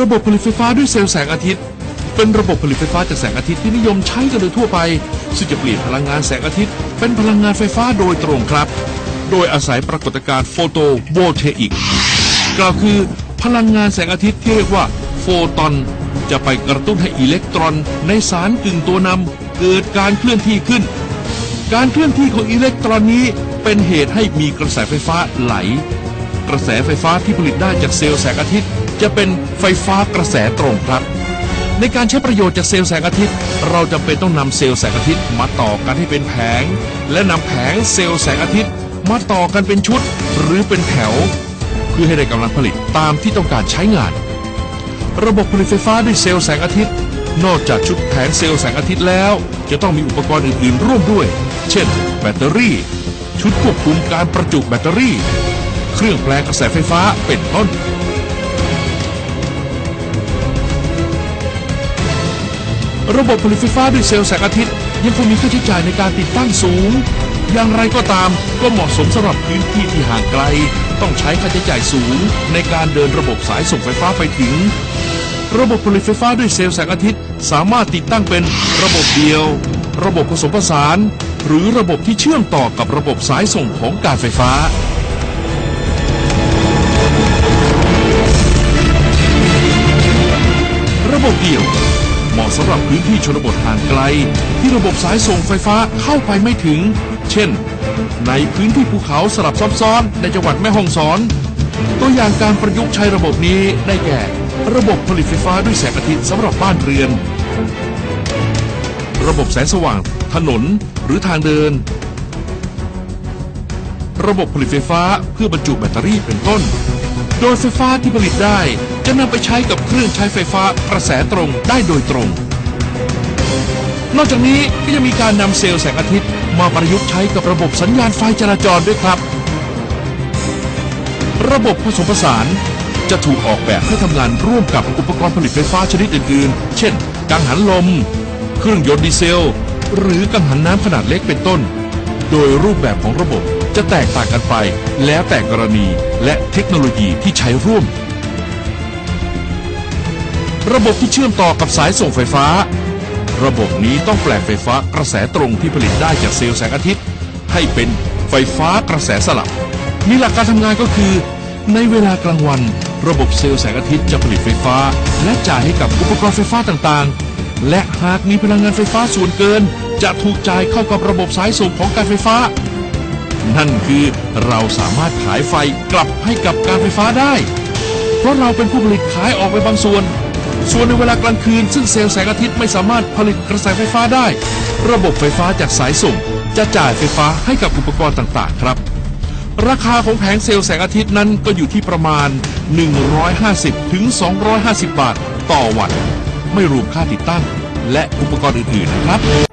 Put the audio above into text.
ระบบผลิตไฟฟ้าด้วยเซลล์แสงอาทิตย์ เป็นระบบผลิตไฟฟ้าจากแสงอาทิตย์ที่นิยมใช้กันโดยทั่วไปซึ่งจะเปลี่ยนพลังงานแสงอาทิตย์ เป็นพลังงานไฟฟ้าโดยตรงครับ โดยอาศัยปรากฏการณ์โฟโตโวลเทอิกกล่าวคือพลังงานแสงอาทิตย์ที่เรียกว่าโฟตอน จะไปกระตุ้นให้อิเล็กตรอน ในสารกึ่งตัวนำเกิดการเคลื่อนที่ขึ้น การเคลื่อนที่ของอิเล็กตรอนนี้เป็นเหตุให้มีกระแสไฟฟ้าไหล กระแสไฟฟ้าที่ผลิตได้จากเซลล์แสงอาทิตย์ จะเป็นไฟฟ้ากระแสตรงครับ ในการใช้ประโยชน์จากเซลล์แสงอาทิตย์ เราจำเป็นต้องนำเซลล์แสงอาทิตย์มาต่อกันให้เป็นแผง และนำแผงเซลล์แสงอาทิตย์มาต่อกันเป็นชุด หรือเป็นแถว เพื่อให้ได้กำลังผลิตตามที่ต้องการใช้งาน ระบบผลิตไฟฟ้าด้วยเซลล์แสงอาทิตย์ นอกจากชุดแผงเซลล์แสงอาทิตย์แล้ว จะต้องมีอุปกรณ์อื่นๆ ร่วมด้วย เช่น แบตเตอรี่ ชุดควบคุมการประจุแบตเตอรี่ เครื่องแปลงกระแสไฟฟ้าเป็นต้น ระบบผลิตไฟฟ้าด้วยเซลล์แสงอาทิตย์ ยังคงมีค่าใช้จ่ายในการติดตั้งสูง อย่างไรก็ตามก็เหมาะสมสำหรับพื้นที่ที่ห่างไกล ต้องใช้ค่าใช้จ่ายสูง ในการเดินระบบสายส่งไฟฟ้าไปถึง ระบบผลิตไฟฟ้าด้วยเซลล์แสงอาทิตย์ สามารถติดตั้งเป็นระบบเดียว ระบบผสมผสาน หรือระบบที่เชื่อมต่อกับระบบสายส่งของการไฟฟ้าระบบเดียว เหมาะสำหรับพื้นที่ชนบทห่างไกล ที่ระบบสายส่งไฟฟ้าเข้าไปไม่ถึง เช่น ในพื้นที่ภูเขาสลับซับซ้อนในจังหวัดแม่ฮ่องสอน ตัวอย่างการประยุกต์ใช้ระบบนี้ได้แก่ ระบบผลิตไฟฟ้าด้วยแสงอาทิตย์สำหรับบ้านเรือน ระบบแสงสว่าง ถนนหรือทางเดิน ระบบผลิตไฟฟ้าเพื่อบรรจุแบตเตอรี่เป็นต้น โดยไฟฟ้าที่ผลิตได้จะนำไปใช้กับเครื่องใช้ไฟฟ้ากระแสตรงได้โดยตรง นอกจากนี้ก็ยังมีการนำเซลล์แสงอาทิตย์ มาประยุกต์ใช้กับระบบสัญญาณไฟจราจรด้วยครับ ระบบผสมผสานจะถูกออกแบบให้ทำงานร่วมกับอุปกรณ์ผลิตไฟฟ้าชนิดอื่นๆ เช่น กังหันลม เครื่องยนต์ดีเซล หรือกังหันน้ำขนาดเล็กเป็นต้น โดยรูปแบบของระบบ จะแตกต่างกันไป แล้วแต่กรณีและเทคโนโลยีที่ใช้ร่วม ระบบที่เชื่อมต่อกับสายส่งไฟฟ้า ระบบนี้ต้องแปลงไฟฟ้ากระแสตรงที่ผลิตได้จากเซลล์แสงอาทิตย์ ให้เป็นไฟฟ้ากระแสสลับ มีหลักการทำงานก็คือ ในเวลากลางวัน ระบบเซลล์แสงอาทิตย์จะผลิตไฟฟ้า และจ่ายให้กับอุปกรณ์ไฟฟ้าต่างๆ และหากมีพลังงานไฟฟ้าส่วนเกิน จะถูกจ่ายเข้ากับระบบสายส่งของการไฟฟ้า นั่นคือเราสามารถขายไฟกลับให้กับการไฟฟ้าได้ เพราะเราเป็นผู้ผลิตขายออกไปบางส่วน ส่วนในเวลากลางคืน ซึ่งเซลล์แสงอาทิตย์ไม่สามารถผลิตกระแสไฟฟ้าได้ ระบบไฟฟ้าจากสายส่ง จะจ่ายไฟฟ้าให้กับอุปกรณ์ต่างๆ ครับ ราคาของแผงเซลล์แสงอาทิตย์นั้นก็อยู่ที่ประมาณ 150ถึง250 บาท ต่อวัน ไม่รวมค่าติดตั้ง และอุปกรณ์อื่นๆนะครับ